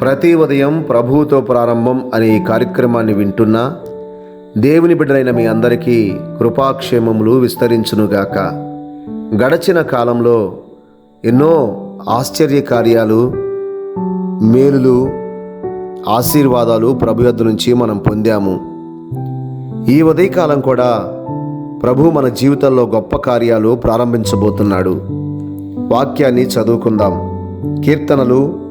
ప్రతి ఉదయం ప్రభువుతో ప్రారంభం అనే ఈ కార్యక్రమాన్ని వింటున్నా దేవుని బిడ్డలైన మీ అందరికీ కృపాక్షేమములు విస్తరించునుగాక. గడచిన కాలంలో ఎన్నో ఆశ్చర్య కార్యాలు మేలులు ఆశీర్వాదాలు ప్రభు యొద్ద నుంచి మనం పొందాము. ఈ ఉదయకాలం కూడా ప్రభు మన జీవితంలో గొప్ప కార్యాలు ప్రారంభించబోతున్నాడు. వాక్యాన్ని చదువుకుందాం. కీర్తనలు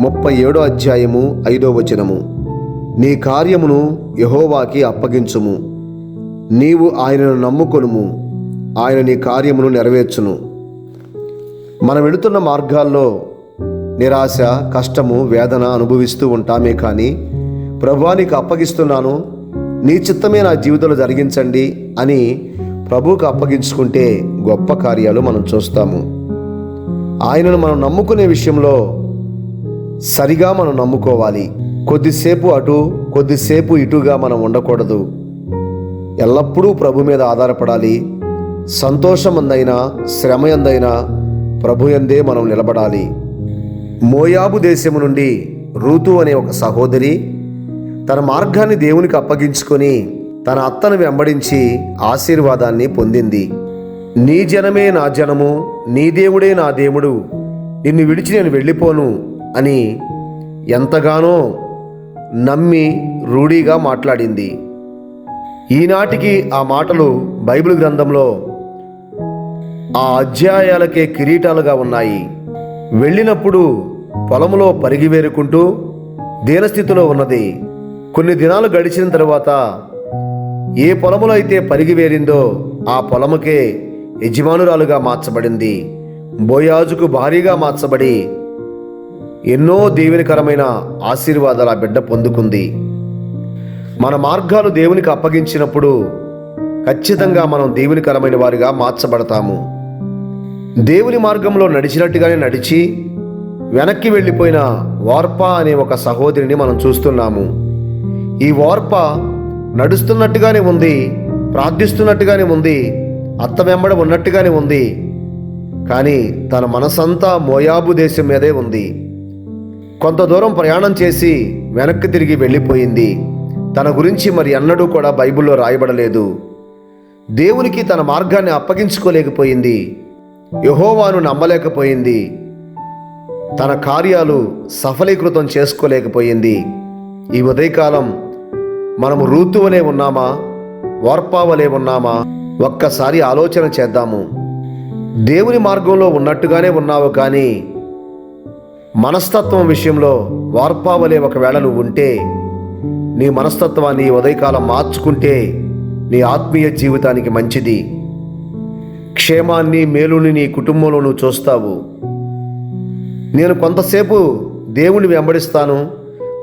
ముప్పై ఏడో అధ్యాయము ఐదో వచనము. నీ కార్యమును యహోవాకి అప్పగించుము. నీవు ఆయనను నమ్ముకొనుము. ఆయన నీ కార్యమును నెరవేర్చును. మనం వెళుతున్న మార్గాల్లో నిరాశ కష్టము వేదన అనుభవిస్తూ ఉంటామే కానీ ప్రభువానికి అప్పగిస్తున్నాను. నీ చిత్తమే నా జీవితంలో జరిగించండి అని ప్రభువుకు అప్పగించుకుంటే గొప్ప కార్యాలు మనం చూస్తాము. ఆయనను మనం నమ్ముకునే విషయంలో సరిగా మనం నమ్ముకోవాలి. కొద్దిసేపు అటు కొద్దిసేపు ఇటుగా మనం ఉండకూడదు. ఎల్లప్పుడూ ప్రభు మీద ఆధారపడాలి. సంతోషం అందైనా శ్రమ ఎందైనా ప్రభు ఎందే మనం నిలబడాలి. మోయాబు దేశము నుండి రూతు అనే ఒక సహోదరి తన మార్గాన్ని దేవునికి అప్పగించుకొని తన అత్తను వెంబడించి ఆశీర్వాదాన్ని పొందింది. నీ జనమే నా జనము నీ దేవుడే నా దేవుడు. నిన్ను విడిచి నేను వెళ్ళిపోను. అని ఎంతగానో నమ్మి రూఢీగా మాట్లాడింది. ఈనాటికి ఆ మాటలు బైబిల్ గ్రంథంలో ఆ అధ్యాయాలకే కిరీటాలుగా ఉన్నాయి. వెళ్ళినప్పుడు పొలంలో పరిగివేరుకుంటూ దీనస్థితిలో ఉన్నది. కొన్ని దినాలు గడిచిన తర్వాత ఏ పొలములో అయితే పరిగివేరిందో ఆ పొలముకే యజమానురాలుగా మార్చబడింది. బోయాజుకు భారీగా మార్చబడి ఎన్నో దేవునికరమైన ఆశీర్వాదాలు ఆ బిడ్డ పొందుకుంది. మన మార్గాలు దేవునికి అప్పగించినప్పుడు ఖచ్చితంగా మనం దేవునికరమైన వారిగా మార్చబడతాము. దేవుని మార్గంలో నడిచినట్టుగానే నడిచి వెనక్కి వెళ్ళిపోయిన వార్ప అనే ఒక సహోదరిని మనం చూస్తున్నాము. ఈ వార్ప నడుస్తున్నట్టుగానే ఉంది ప్రార్థిస్తున్నట్టుగానే ఉంది అత్త వెంబడ ఉన్నట్టుగానే ఉంది. కానీ తన మనసంతా మోయాబు దేశం మీదే ఉంది. కొంత దూరం ప్రయాణం చేసి వెనక్కి తిరిగి వెళ్ళిపోయింది. తన గురించి మరి అన్నడూ కూడా బైబిల్లో రాయబడలేదు. దేవునికి తన మార్గాన్ని అప్పగించుకోలేకపోయింది. యహోవాను నమ్మలేకపోయింది. తన కార్యాలు సఫలీకృతం చేసుకోలేకపోయింది. ఈ ఉదయకాలం మనము రూతువలే ఉన్నామా? వార్పావలే ఉన్నామా? ఒక్కసారి ఆలోచన చేద్దాము. దేవుని మార్గంలో ఉన్నట్టుగానే ఉన్నావు కానీ మనస్తత్వం విషయంలో వార్పావలే ఒకవేళ నువ్వు ఉంటే నీ మనస్తత్వాన్ని ఉదయకాలం మార్చుకుంటే నీ ఆత్మీయ జీవితానికి మంచిది. క్షేమాన్ని మేలుని నీ కుటుంబంలో నువ్వు చూస్తావు. నేను కొంతసేపు దేవుని వెంబడిస్తాను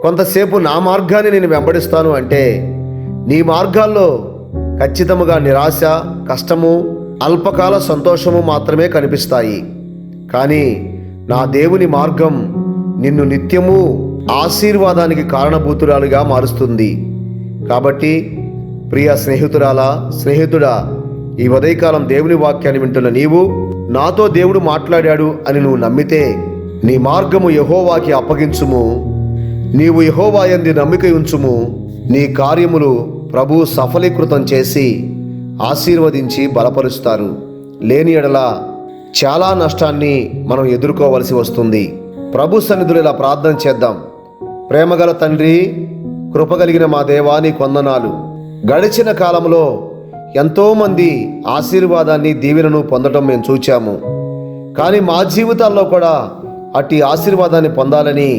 కొంతసేపు నా మార్గాన్ని నేను వెంబడిస్తాను అంటే నీ మార్గాల్లో ఖచ్చితముగా నిరాశ కష్టము అల్పకాల సంతోషము మాత్రమే కనిపిస్తాయి. కానీ నా దేవుని మార్గం నిన్ను నిత్యము ఆశీర్వాదానికి కారణభూతురాలుగా మారుస్తుంది. కాబట్టి ప్రియ స్నేహితురాలా స్నేహితుడా ఈ ఉదయకాలం దేవుని వాక్యాన్ని వింటున్న నీవు నాతో దేవుడు మాట్లాడాడు అని నువ్వు నమ్మితే నీ మార్గము యహోవాకి అప్పగించుము. నీవు యహోవాయంది నమ్మిక ఉంచుము. నీ కార్యములు ప్రభు సఫలీకృతం చేసి ఆశీర్వదించి బలపరుస్తారు. లేని ఎడల చాలా నష్టాన్ని మనం ఎదుర్కోవలసి వస్తుంది. ప్రభు సన్నిధులు ఇలా ప్రార్థన చేద్దాం. ప్రేమగల తండ్రి కృపగలిగిన మా దేవాని కొందనాలు. గడిచిన కాలంలో ఎంతోమంది ఆశీర్వాదాన్ని దీవెనను పొందడం మేము చూచాము. కానీ మా జీవితాల్లో కూడా అట్టి ఆశీర్వాదాన్ని పొందాలని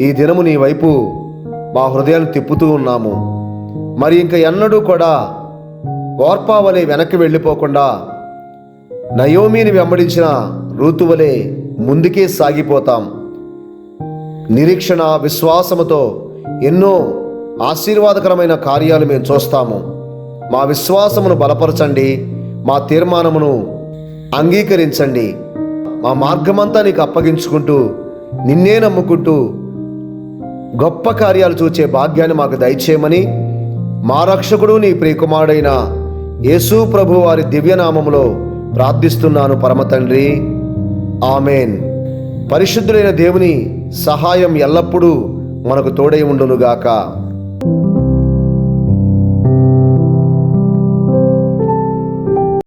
ఈ దినము నీ వైపు మా హృదయాన్ని తిప్పుతూ ఉన్నాము. మరి ఇంక ఎన్నడూ కూడా ఓర్పావలే వెనక్కి వెళ్ళిపోకుండా నయోమిని వెంబడించిన ఋతువులే ముందుకే సాగిపోతాం. నిరీక్షణ విశ్వాసముతో ఎన్నో ఆశీర్వాదకరమైన కార్యాలు మేము చూస్తాము. మా విశ్వాసమును బలపరచండి మా తీర్మానమును అంగీకరించండి. మా మార్గమంతా నీకు అప్పగించుకుంటూ నిన్నే నమ్ముకుంటూ గొప్ప కార్యాలు చూచే భాగ్యాన్ని మాకు దయచేయమని మా రక్షకుడు నీ ప్రియకుమారుడైన యేసు ప్రభు వారి దివ్యనామములో ప్రార్థిస్తున్నాను పరమ తండ్రి. ఆమెన్. పరిశుద్ధులైన దేవుని సహాయం ఎల్లప్పుడూ మనకు తోడై ఉండునుగాక.